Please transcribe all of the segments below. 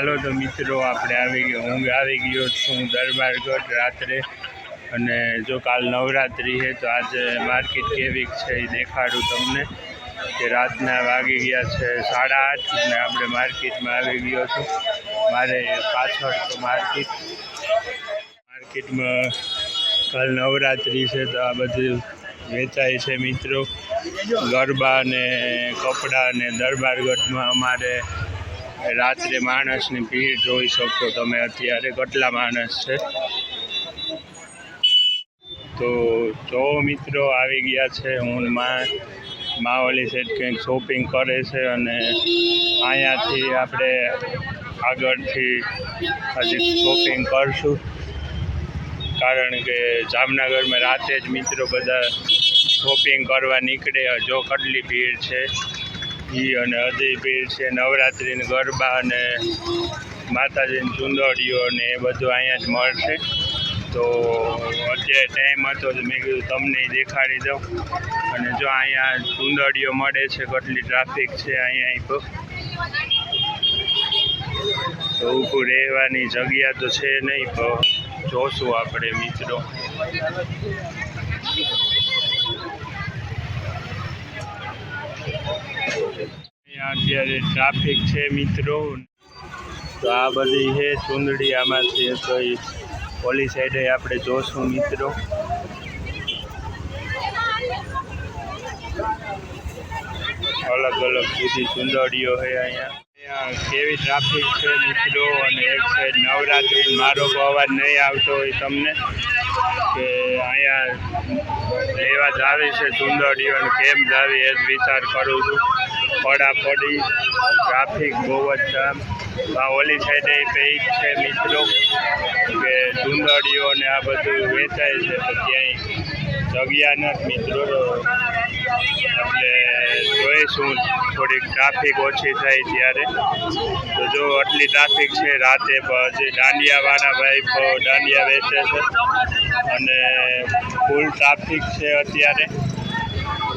હાલો તો મિત્રો, આપણે આવી ગયો, હું આવી ગયો છું દરબારગઢ રાત્રે. અને જો કાલ નવરાત્રિ છે, તો આજે માર્કેટ કેવી છે એ દેખાડું તમને. કે રાતના વાગી ગયા છે સાડા આઠ અને આપણે માર્કેટમાં આવી ગયો છું. મારે પાછળ તો માર્કેટ. માર્કેટમાં કાલ નવરાત્રિ છે, તો આ બધું વેચાય છે મિત્રો. ગરબા ને કપડાં ને દરબારગઢમાં અમારે રાત્રે માણસની ભીડ જોઈ શકો, તમે અત્યારે કેટલા માણસ છે. તો જો મિત્રો આવી ગયા છે, હું માં, માવલી સેટ કંઈક શોપિંગ કરે છે અને અહીંયાથી આપણે આગળથી હજી શોપિંગ કરશું. કારણ કે જામનગરમાં રાતે જ મિત્રો બધા શોપિંગ કરવા નીકળે જો કેટલી ભીડ છે. ઈ અને ભીડ છે નવરાત્રિને ગરબા અને માતાજીની ચુંદડીઓ ને એ બધું અહીંયા જ મળશે. તો અત્યારે ટાઈમ હતો તો મેં કીધું તમને દેખાડી દઉં. અને જો અહીંયા ચુંદડીઓ મળે છે, કેટલી ટ્રાફિક છે અહીંયા તો ઊભું રહેવાની જગ્યા તો છે નહીં, પણ જોશું આપણે મિત્રો. અહીંયા અત્યારે ટ્રાફિક છે મિત્રો. તો આ બધી છે ચુંદડી છે તો એ ઓલી સાઈડે આપણે જોશું મિત્રો. અલગ અલગ બધી ચુંદડીઓ છે અહીંયા. અહીંયા કેવી ટ્રાફિક છે મિત્રો? અને એક સાઈડ નવરાત્રિ, મારો અવાજ નહીં આવતો હોય તમને. કે અહીંયા લેવા જાવી છે ચુંદડીઓ અને કેમ જાવી એ જ વિચાર કરું છું. પડાપડી ટ્રાફિક બહુ જ જામ આ ઓલી સાઈડે પેક છે મિત્રો, કે સુંદરીઓ ને આ બધું વેચાય છે તો ક્યાંય જગ્યા નથી મિત્રો. એટલે જોઈશું. થોડીક ટ્રાફિક ઓછી થાય ત્યારે. તો જો આટલી ટ્રાફિક છે રાતે હજી દાંડિયાવાળા ભાઈ દાંડિયા વેચે છે. અને ફૂલ ટ્રાફિક છે અત્યારે.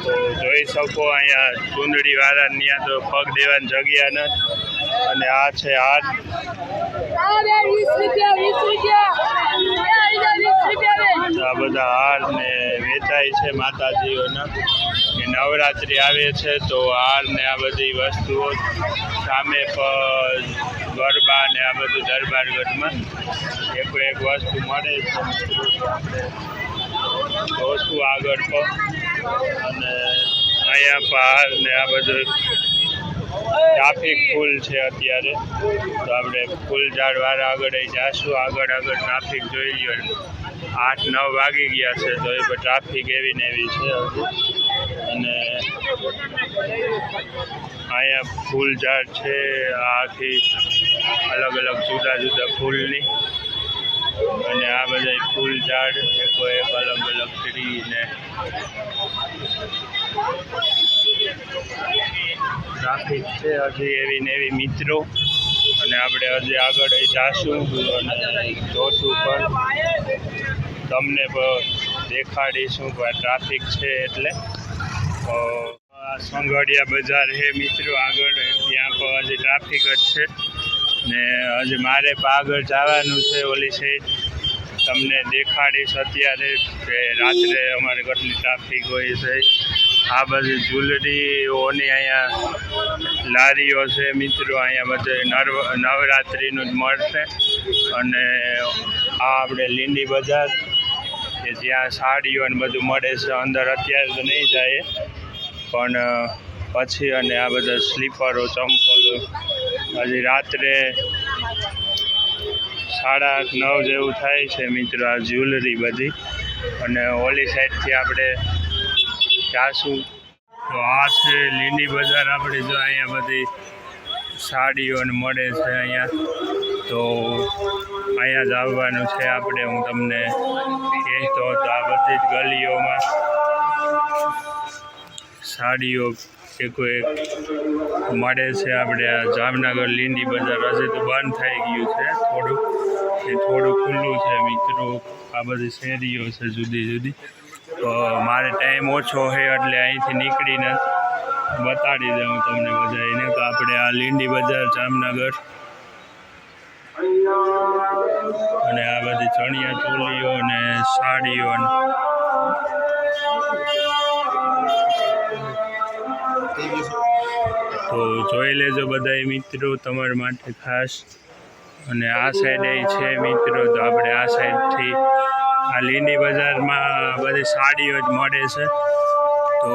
તો જોઈ શકો અહીંયા ચૂંદડીવાળા ત્યાં તો પગ દેવાની જગ્યા નથી. અને આ છે હાથ આ બધા હાર ને વેચાય છે માતાજીઓના. કે નવરાત્રિ આવે છે તો હાર ને આ બધી વસ્તુઓ સામે પણ ગરબા ને આ બધું દરબારગઢમાં એક એક વસ્તુ મળે છે. આપણે જોશું આગળ પણ અને અહીંયા પહાડ ને આ બધું ટ્રાફિક ફૂલ છે અત્યારે. તો આપણે ફૂલ ઝાડવાળા આગળ અહીં જાશું આગળ આગળ ટ્રાફિક જોઈ લ્યો આઠ, નવ વાગી ગયા છે, તો એ ટ્રાફિક એવી ને એવી છે અને અહીંયા ફૂલ ઝાડ છે, આથી અલગ અલગ જુદા જુદા ફૂલની. અને આ બધા ફૂલ ઝાડ, એક અલગ અલગ ટ્રી ને. ટ્રાફિક છે હજી એવી ને એવી મિત્રો. અને આપણે હજી આગળ જાશું અને જોશું પણ. તમને દેખાડીશું પણ ટ્રાફિક છે એટલે. સંઘડિયા બજાર છે મિત્રો આગળ. ત્યાં પણ હજી ટ્રાફિક જ છે. ને હજી મારે પણ આગળ જવાનું છે ઓલી છે તમને દેખાડીશ અત્યારે કે રાત્રે અમારે કેટલી ટ્રાફિક હોય છે. આ બધી જ્વેલરીઓની અહીંયા લારીઓ છે, મિત્રો, અહીંયા બધે નવ, નવરાત્રિનું જ મળશે. અને આ આપણે લીંડી બજાર, કે જ્યાં સાડીઓ ને બધું મળે છે, અંદર અત્યારે તો નહીં જાય. પણ પછી અને આ બધા સ્લીપરો, ચંપલો, હજી રાત્રે સાડા નવ જેવું થાય છે, મિત્રો, આ જ્વેલરી બધી. અને ઓલી સાઈડથી આપણે જાશું તો આ છે લીંડી બજાર આપણે જો અહીંયા બધી સાડીઓને મળે છે અહીંયા. તો અહીંયા જ આવવાનું છે આપણે. હું તમને કહેતો હતો આ બધી જ ગલીઓમાં સાડીઓ એક મળે છે આપણે. આ જામનગર લીંડી બજાર હજી તો બંધ થઈ ગયું છે થોડુંક. એ થોડું ખુલ્લું છે મિત્રો. આ બધી શેરીઓ છે જુદી જુદી. તો મારે ટાઈમ ઓછો છે એટલે અહીંથી નીકળીને બતાડી દઉં તમને બધાને તો આપણે આ લીંડી બજાર જામનગર અને આ બધી ચણિયા ચોલીઓ અને સાડીઓ તો જોઈ લેજો બધાય મિત્રો તમારા માટે ખાસ. અને આ સાઈડે છે મિત્રો, તો આપણે આ સાઈડથી આ લીંડી બજારમાં બધી સાડીઓ જ મળે છે. તો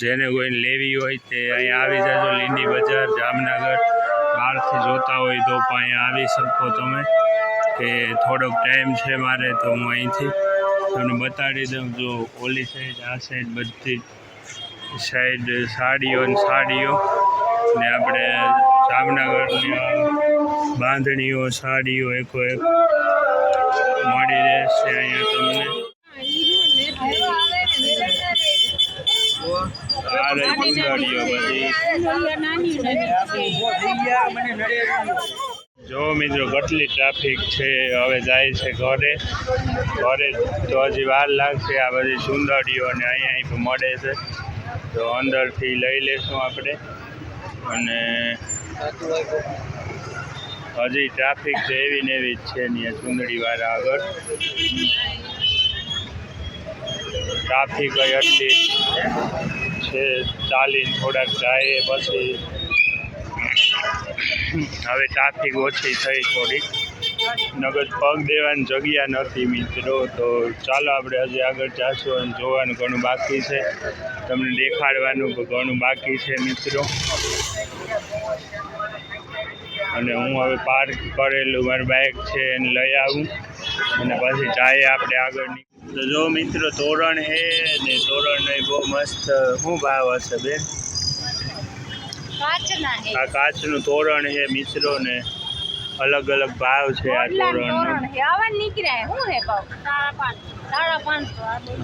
જેને કોઈને લેવી હોય તે અહીંયા આવી જાજો લીંડી બજાર, જામનગર. બહારથી જોતા હોય તો પણ અહીંયા આવી શકો તમે. કે થોડોક ટાઈમ છે મારે તો હું અહીંથી તમને બતાડી દઉં. જો ઓલી સાઈડ આ સાઈડ બધી સાઈડ સાડીઓ ને સાડીઓ. ને આપણે જામનગરની બાંધણીઓ, સાડીઓ એકો એક મળી રહેશે અહીંયા તમને. આ રહી જો મિત્રો, કેટલી ટ્રાફિક છે, હવે જાય છે ઘરે. ઘરે તો હજી વાર લાગશે આ બધી સુંદરીઓ અને અહીંયા અહીં મળે છે. તો અંદરથી લઈ લેશું આપણે. અને હજી ટ્રાફિક તો એવી ને એવી જ છે ત્યાં સુંદરીવાળા આગળ. ટ્રાફિક એટલી છે, ચાલીને થોડાક જાય પછી હવે ટ્રાફિક ઓછી થઈ થોડીક. નગર પગ દેવાની જગ્યા નથી મિત્રો, તો ચાલો આપણે હજી આગળ જાશું અને જોવાનું ઘણું બાકી છે. તમને દેખાડવાનું ઘણું બાકી છે મિત્રો. અને હું હવે પાર્ક કરેલું મારું બાઇક છે એને લઈ આવું. અને પછી જાય આપણે આગળ નીક- તો જો મિત્રો તોરણ હે ને તોરણ બહુ મસ્ત શું ભાવ હશે બેન? આ કાચનું તોરણ છે મિત્રો ને અલગ અલગ ભાવ છે આ તોરણ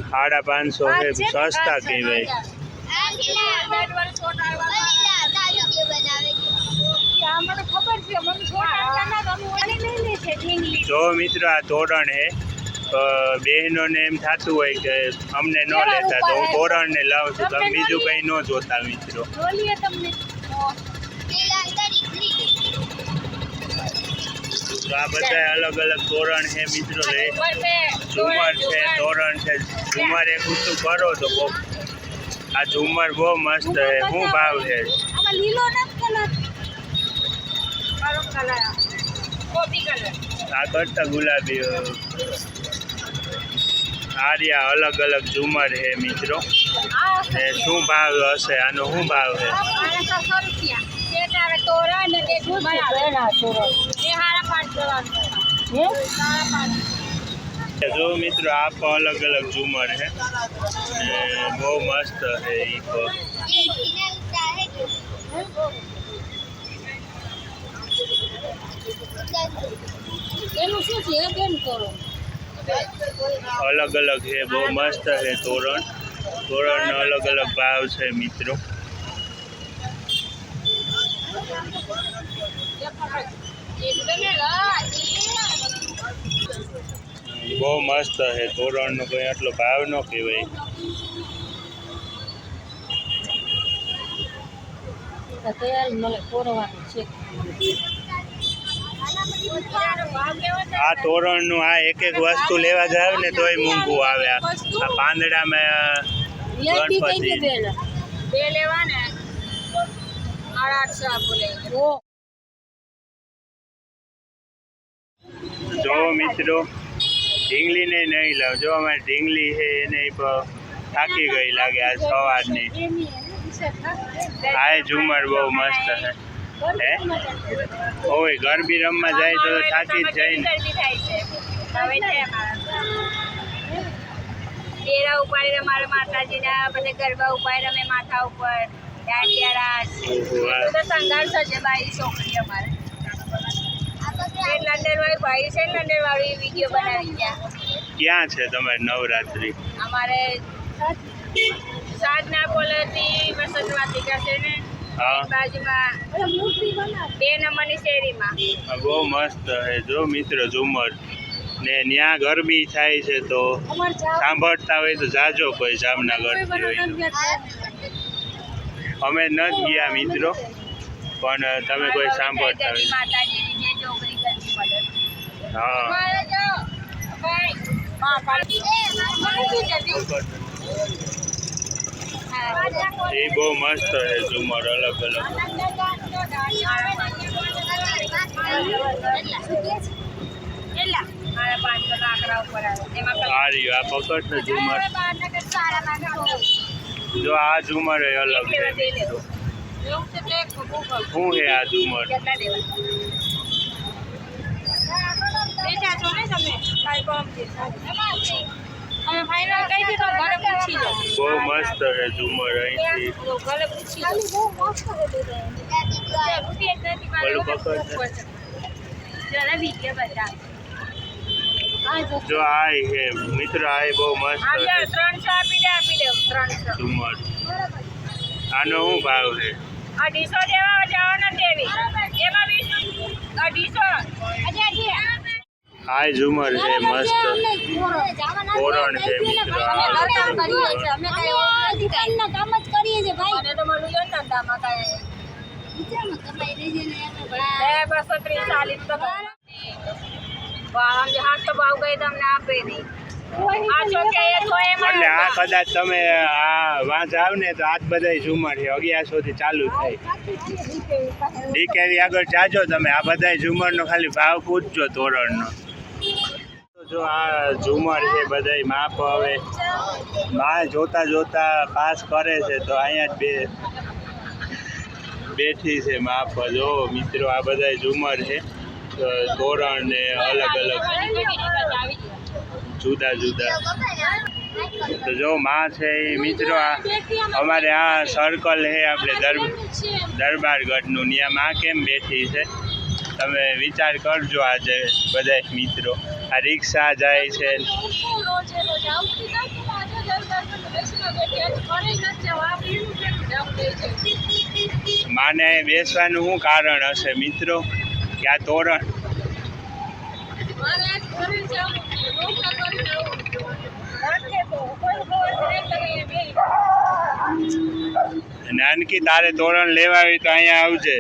સાડા પાંચસો. છે સસ્તા કહેવાય. જો મિત્રો આ ધોરણ હે બહેનોને એમ થતું હોય કે અમને ન લેતા તો હું તોરણને લાવું છું. તમે બીજું કંઈ ન જોતા મિત્રો. તો આ બધા અલગ અલગ ધોરણ છે મિત્રો રે. ઝુમર છે ધોરણ છે. ઝુમર એક ઊંચું કરો તો બહુ આ ઝુમર બહુ મસ્ત છે શું ભાવ છે. લીલો નથી? અ, ગુલાબી આર્યા અલગ અલગ ઝુમર છે મિત્રો. એ શું ભાવ હશે? આનો શું ભાવ છે? જો મિત્રો આ પણ અલગ અલગ ઝુમર છે. બહુ મસ્ત છે ઈ પણ એનું શું છે બેન કરો અલગ અલગ છે બહુ મસ્ત છે તોરણ તોરણનો અલગ અલગ ભાવ છે મિત્રો બહુ મસ્ત છે તોરણનો કોઈ આટલો ભાવ ન કહેવાય તૈયારી મળે કોરવાનું છે આ તોરણનું આ એક એક વસ્તુ લેવા જાવ ને તોય મોંઘું આવે આ. પાંદડામાં ગણપતિ. બે લેવા ને જો મિત્રો ઢીંગલીને નહીં લાવ. જો અમારી ઢીંગલી છે એને થાકી ગઈ લાગે આ સવારની. આ ઝુમર બહુ મસ્ત છે. હે? ઓય ગરબી રમવા જાય તો થાકી જ જાય ને. ગરમી થાય છે. હવે છે અમારા ડેરા ઉપાડી રમાડે માતાજીના પછી ગરબા ઉપાડી રમે માથા ઉપર. દાંડિયા રાસ તો સંઘર્ષ છે બાઈ છોકરી અમારે. લંડન વાળી ભાઈ છે ને લંડન વાળી વીડિયો બનાવી ગયા. ક્યાં છે તમારી નવરાત્રિ? અમારે સાધના કોલેજની વસંત વાટિકા છે ને. બાજુમાં બે નંબરની શેરીમાં. બહુ મસ્ત છે. જો મિત્ર ઝુમર. ને ત્યાં ગરમી થાય છે તો સાંભળતા હોય તો જાજો કોઈ જામનગર હોય અમે નથી ગયા. મિત્રો પણ તમે કોઈ સાંભળતા હોય. હા મારે જો ભાઈ હા પાડી મને શું જતી એ બહુ મસ્ત છે ઝુમર, અલગ અલગ. આ પકડ છે ઝુમર. જો આ ઝુમર અલગ છે. શું છે આ ઝુમર? બેટા છો ને તમે? કાંઈ કોમ છે અમે ફાઇનલ કહી દીધું ઘરે પૂછી લો બહુ મસ્ત છે ઝુમર અહીંથી. જ આ છે મિત્રો આ બહુ મસ્ત આ છે. આપી દે આપી દે ત્રણસો. ઝુમર. આનો શું ભાવ છે? અઢીસો દેવા જવાના દેવી એમાં અઢીસો. આ ઝુમર છે મસ્ત. કોરણ છે મિત્રો. આ કદાચ તમે આ વાંચ આવ ને તો આજ બધા ઝુમર છે અગિયારસો થી ચાલુ થાય. ડીકેવી આગળ જાજો તમે. આ બધા ઝુમરનો ખાલી ભાવ પૂછજો તોરણનો. જો આ ઝુમર છે બધાય માપ હવે. મા જોતા જોતા પાસ કરે છે તો અહીંયા જ બે બેઠી છે માપ. જો મિત્રો આ બધા ઝુમર છે. તોરણ ને અલગ અલગ જુદા જુદા. તો જો માં છે એ મિત્રો આ અમારે આ સર્કલ છે આપણે દર દરબારગઢનું. ત્યાં માં કેમ બેઠી છે? તમે વિચાર કરજો આજે બધા મિત્રો. આ રિક્ષા જાય છે. માને બેસવાનું શું કારણ હશે મિત્રો? કે આ તોરણ નાનકી તારે તોરણ લેવા હોય તો અહીંયા આવજે.